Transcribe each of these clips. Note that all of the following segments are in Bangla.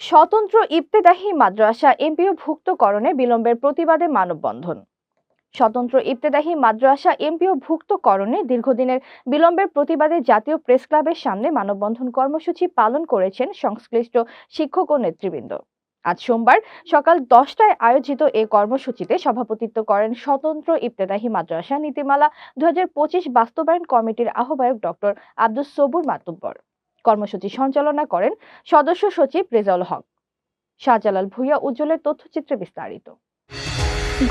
স্বতন্ত্র ইবতেদাহি মাদ্রাসা এমপিও ভুক্তকরণে বিলম্বের প্রতিবাদে মানববন্ধন। স্বতন্ত্র ইবতেদাহি মাদ্রাসা এমপিও ভুক্তকরণে দীর্ঘদিনের বিলম্বের প্রতিবাদে জাতীয় প্রেস ক্লাবের সামনে মানববন্ধন কর্মসূচি পালন করেছেন সংশ্লিষ্ট শিক্ষক ও নেতৃবৃন্দ। আজ সোমবার সকাল দশটায় আয়োজিত এ কর্মসূচিতে সভাপতিত্ব করেন স্বতন্ত্র ইবতেদাহি মাদ্রাসা নীতিমালা দু হাজার পঁচিশ বাস্তবায়ন কমিটির আহ্বায়ক ডক্টর আব্দুস সবুর মাতুব্বর। কর্মসূচি সঞ্চালনা করেন সদস্য সচিব রেজাউল হক। শাহজালাল ভুইয়া, উজ্জ্বলের তথ্যচিত্রে বিস্তারিত।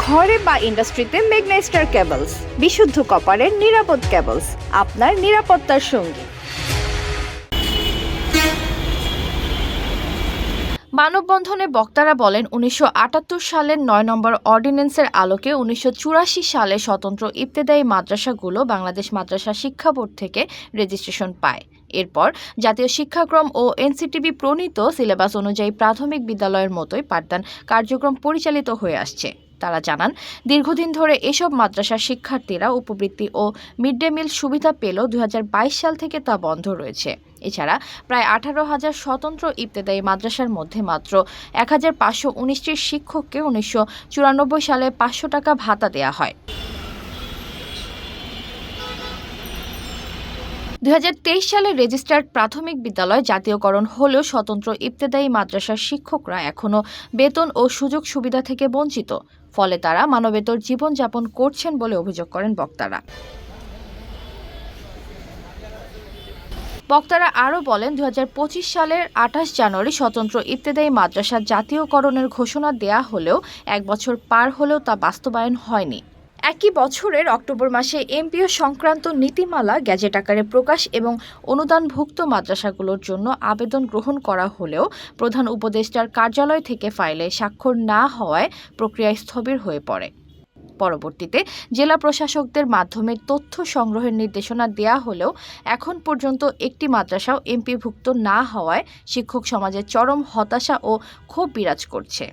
ঘরে বা ইন্ডাস্ট্রিতে স্টার কেবলস, বিশুদ্ধ কপারের নিরাপদ কেবলস, আপনার নিরাপত্তার সঙ্গী। মানববন্ধনে বক্তারা বলেন, উনিশশো আটাত্তর সালের নয় নম্বর অর্ডিন্যান্সের আলোকে উনিশশো চুরাশি সালে স্বতন্ত্র ইবতেদায়ী মাদ্রাসাগুলো বাংলাদেশ মাদ্রাসা শিক্ষা বোর্ড থেকে রেজিস্ট্রেশন পায়। এরপর জাতীয় শিক্ষাক্রম ও এনসিটিভি প্রণীত সিলেবাস অনুযায়ী প্রাথমিক বিদ্যালয়ের মতোই পাঠদান কার্যক্রম পরিচালিত হয়ে আসছে। তারা জানান, দীর্ঘদিন ধরে এসব মাদ্রাসার শিক্ষার্থীরা উপবৃত্তি ও মিড ডে মিল সুবিধা পেলেও দু হাজার বাইশ সাল থেকে তা বন্ধ রয়েছে। এছাড়া প্রায় আঠারো হাজার স্বতন্ত্র ইবতেদায়ী মাদ্রাসার মধ্যে মাত্র এক হাজার পাঁচশো উনিশটি শিক্ষককে উনিশশো চুরানব্বই সালে পাঁচশো টাকা ভাতা দেওয়া হয়। দুই হাজার তেইশ সালে রেজিস্টার্ড প্রাথমিক বিদ্যালয় জাতীয়করণ হলেও স্বতন্ত্র ইবতেদায়ী মাদ্রাসার শিক্ষকরা এখনও বেতন ও সুযোগ সুবিধা থেকে বঞ্চিত। ফলে তারা মানবেতর জীবনযাপন করছেন বলে অভিযোগ করেন বক্তারা। বক্তারা আরও বলেন, দুই হাজার পঁচিশ সালের আঠাশ জানুয়ারি স্বতন্ত্র ইবতেদায়ী মাদ্রাসা জাতীয়করণের ঘোষণা দেয়া হলেও এক বছর পার হলেও তা বাস্তবায়ন হয়নি। একই বছরের অক্টোবর মাসে এমপিও সংক্রান্ত নীতিমালা, গ্যাজেট আকারে প্রকাশ এবং অনুদানভুক্ত মাদ্রাসাগুলোর জন্য আবেদন গ্রহণ করা হলেও প্রধান উপদেষ্টার কার্যালয় থেকে ফাইলে স্বাক্ষর না হওয়ায় প্রক্রিয়া স্থবির হয়ে পড়ে। পরবর্তীতে জেলা প্রশাসকদের মাধ্যমে তথ্য সংগ্রহের নির্দেশনা দেয়া হলেও এখন পর্যন্ত একটি মাদ্রাসাও এমপিভুক্ত না হওয়ায় শিক্ষক সমাজে চরম হতাশা ও ক্ষোভ বিরাজ করছে।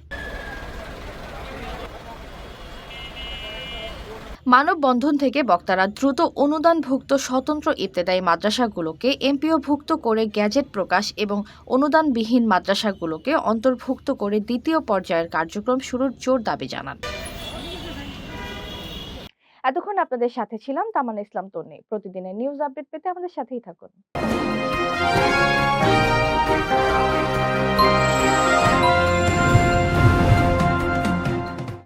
মানববন্ধন থেকে বক্তারা দ্রুত অনুদানভুক্ত স্বতন্ত্র ইবতেদায়ী মাদ্রাসাগুলোকে এমপিওভুক্ত করে গ্যাজেট প্রকাশ এবং অনুদানবিহীন মাদ্রাসাগুলোকে অন্তর্ভুক্ত করে দ্বিতীয় পর্যায়ের কার্যক্রম শুরুর জোর দাবি জানান। এতক্ষণ আপনাদের সাথে ছিলাম তামান ইসলাম তন্নি। প্রতিদিনের নিউজ আপডেট পেতে আমাদের সাথেই থাকুন।